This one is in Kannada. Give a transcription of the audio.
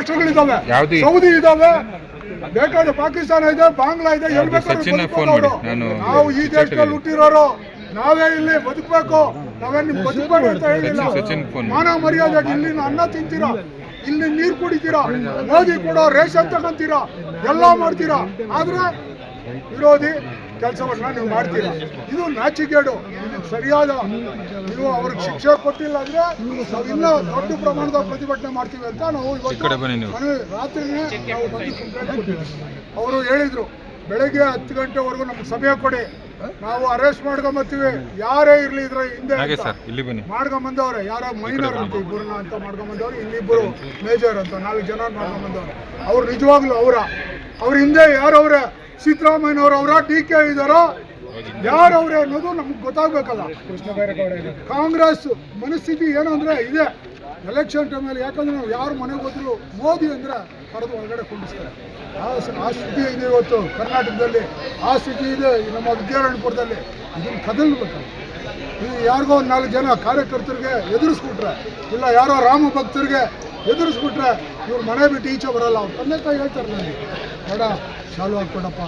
ರಾಷ್ಟ್ರಗಳಿದಾವೆ ಯಾವ್ದು? ಸೌದಿ ಇದಾವೆ ಬೇಕಾದ್ರೆ ಪಾಕಿಸ್ತಾನ ಇದೆ ಬಾಂಗ್ಲಾ ಇದೆ ನಾವು ಈ ದೇಶದಲ್ಲಿ ಹುಟ್ಟಿರೋರು ನಾವೇ ಇಲ್ಲಿ ಬದುಕಬೇಕು. ನಾವೇನು ಬದುಕಬೇಕು ಅಂತ ಹೇಳಿಲ್ಲ. ಮಾನ ಮರ್ಯಾದೆ ಇಲ್ಲಿನ ಅನ್ನ ತಿಂತೀರಾ? ಇಲ್ಲಿ ನೀರು ಕುಡಿತೀರಾ? ಮೋದಿ ಕೊಡೋ ರೇಷನ್ ತಗೊಂತೀರಾ? ಎಲ್ಲ ಮಾಡ್ತೀರಾ? ಆದ್ರೆ ವಿರೋಧಿ ಕೆಲಸವನ್ನ ನೀವು ಮಾಡ್ತೀರಾ? ಇದು ನಾಚಿಕೆಡು. ಸರಿಯಾದ ನೀವು ಅವ್ರಿಗೆ ಶಿಕ್ಷೆ ಕೊಟ್ಟಿಲ್ಲ ಅಂದ್ರೆ ನಾವು ಇನ್ನೂ ದೊಡ್ಡ ಪ್ರಮಾಣದ ಪ್ರತಿಭಟನೆ ಮಾಡ್ತೀವಿ ಅಂತ ನಾವು. ರಾತ್ರಿನೇ ಬಂದು ಕಂಪ್ಲೇಂಟ್ ಕೊಟ್ಟಿದ್ದೀವಿ. ಅವರು ಹೇಳಿದ್ರು ಬೆಳಗ್ಗೆ ಹತ್ತು ಗಂಟೆವರೆಗೂ ನಮ್ಗೆ ಸಮಯ ಕೊಡಿ. ನಾವು ಅರೆಸ್ಟ್ ಮಾಡ್ಕೊಂಬತ್ತೀವಿ. ಯಾರೇ ಇರ್ಲಿ ಇದ್ರ ಹಿಂದೆ ಮಾಡ್ಕೊಂಬಂದವ್ರೆ ಯಾರೋ ಮೈನರ್ ಅಂತ ಇಬ್ಬರನ್ನ ಅಂತ ಮಾಡ್ಕೊಂಬಂದವ್ರು ಇನ್ನಿಬ್ಬರು ಮೇಜರ್ ಅಂತ ನಾಲ್ಕು ಜನ ಮಾಡ್ಕೊಂಬಂದವ್ರೆ. ಅವ್ರು ನಿಜವಾಗ್ಲೂ ಅವರ. ಅವ್ರ ಹಿಂದೆ ಯಾರವ್ರೆ ಸಿದ್ದರಾಮಯ್ಯನವ್ರು ಅವರ ಡಿ ಕೆ ಇದಾರೋ ಯಾರವ್ರೆ ಅನ್ನೋದು ನಮ್ಗೆ ಗೊತ್ತಾಗ್ಬೇಕಲ್ಲ. ಕಾಂಗ್ರೆಸ್ ಮನಸ್ಥಿತಿ ಏನು ಅಂದ್ರೆ ಇದೆ ಎಲೆಕ್ಷನ್ ಟೈಮಲ್ಲಿ ಯಾಕಂದ್ರೆ ನಾವು ಯಾರು ಮನೆಗೆ ಹೋದ್ರು ಮೋದಿ ಅಂದ್ರೆ ಕರೆದು ಒಳಗಡೆ ಕುಂಡಿಸ್ತಾರೆ. ಆ ಆ ಸ್ಥಿತಿ ಇದೆ ಇವತ್ತು ಕರ್ನಾಟಕದಲ್ಲಿ. ಆ ಸ್ಥಿತಿ ಇದೆ ನಮ್ಮ ವಿದ್ಯಾರಣ್ಯಪುರದಲ್ಲಿ. ಇದನ್ನು ಕದಲ್ಬೇಕು. ಇದು ಯಾರಿಗೋ ಒಂದು ನಾಲ್ಕು ಜನ ಕಾರ್ಯಕರ್ತರಿಗೆ ಎದುರಿಸ್ಬಿಟ್ರೆ ಇಲ್ಲ ಯಾರೋ ರಾಮ ಭಕ್ತರಿಗೆ ಎದುರಿಸ್ಬಿಟ್ರೆ ಇವ್ರು ಮನೆ ಬಿಟ್ಟು ಈಚೆ ಬರಲ್ಲ. ಅವ್ರು ತಂದೆ ತಾಯಿ ಹೇಳ್ತಾರೆ ನನಗೆ ಬೇಡ ಚಾಲು ಹಾಕ್ಬೇಡಪ್ಪ